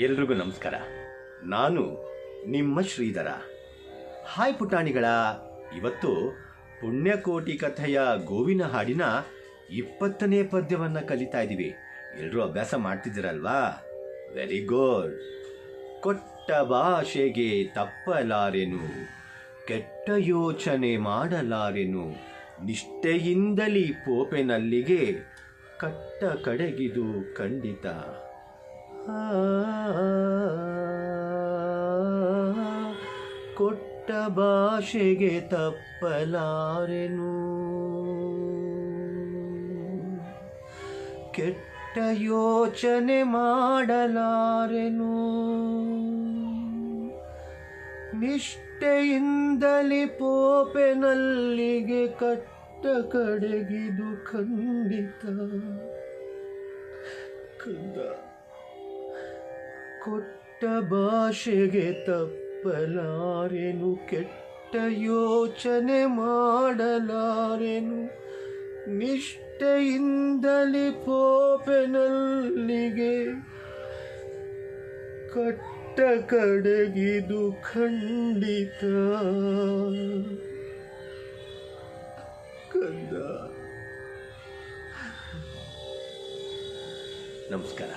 ಎಲ್ರಿಗೂ ನಮಸ್ಕಾರ. ನಾನು ನಿಮ್ಮ ಶ್ರೀಧರ. ಹಾಯ್ ಪುಟಾಣಿಗಳ. ಇವತ್ತು ಪುಣ್ಯಕೋಟಿ ಕಥೆಯ ಗೋವಿನ ಹಾಡಿನ ಇಪ್ಪತ್ತನೇ ಪದ್ಯವನ್ನು ಕಲಿತಾ ಇದ್ದೀವಿ ಎಲ್ಲರೂ ಅಭ್ಯಾಸ ಮಾಡ್ತಿದ್ದೀರಲ್ವಾ? ವೆರಿ ಗುಡ್ ಕೊಟ್ಟ ಭಾಷೆಗೆ ತಪ್ಪಲಾರೆನು, ಕೆಟ್ಟ ಯೋಚನೆ ಮಾಡಲಾರೆನು, ನಿಷ್ಠೆಯಿಂದಲೇ ಪೋಪೆನಲ್ಲಿಗೆ ಕಟ್ಟ ಕಡೆಗಿದು ಖಂಡಿತ. ಕೊಟ್ಟ ಭಾಷೆಗೆ ತಪ್ಪಲಾರೆನು. ಕೆಟ್ಟ ಯೋಚನೆ ಮಾಡಲಾರೆನು. ನಿಷ್ಠೆಯಿಂದಲೇ ಪೋಪೆನಲ್ಲಿಗೆ ಕಟ್ಟ ಕಡೆಗಿದು ಖಂಡಿತ. ಕಂದ ಕೊಟ್ಟ ಭಾಷೆಗೆ ತಪ್ಪಲಾರೆನು ಕೆಟ್ಟ ಯೋಚನೆ ಮಾಡಲಾರೆನು. ನಿಷ್ಠೆಯಿಂದಲೇ ಪೋಪೆನಲ್ಲಿಗೆ ಕಟ್ಟ ಕಡೆಗಿದು ಖಂಡಿತ. ಕಂದ. ನಮಸ್ಕಾರ.